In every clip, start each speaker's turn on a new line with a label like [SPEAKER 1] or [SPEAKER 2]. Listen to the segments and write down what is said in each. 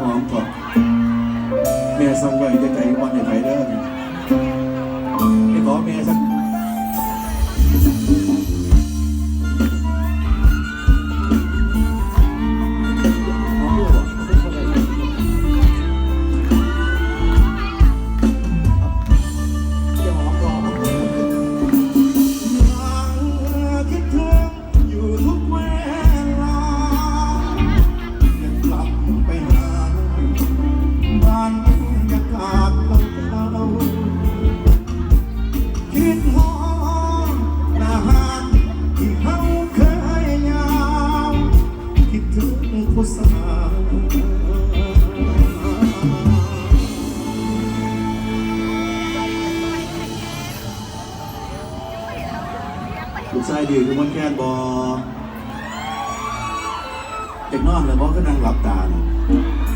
[SPEAKER 1] หอมก่อนแม่ส่งไว้จะใจวันในไปเด้
[SPEAKER 2] อายดีคื
[SPEAKER 1] อมันแค่นบอเด็กนอนเลยบอก็นั่งหลับตาน่ะ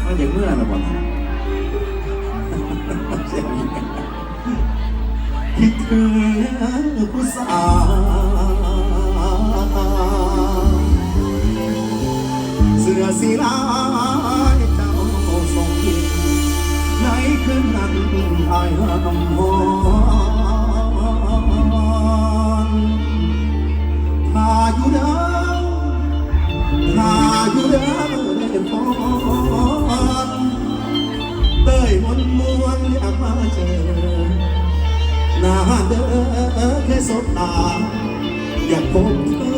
[SPEAKER 1] มันเด็กเมื่อนะบอลเสียงอย่างเงี้ย
[SPEAKER 2] คิดถึงผู้สาวเสื้อสีลายเจ้าส่งยิ้มในคืนนั้นอายห้ามม เจอหน้าเด้อแค่สบตาอยากพบเธอ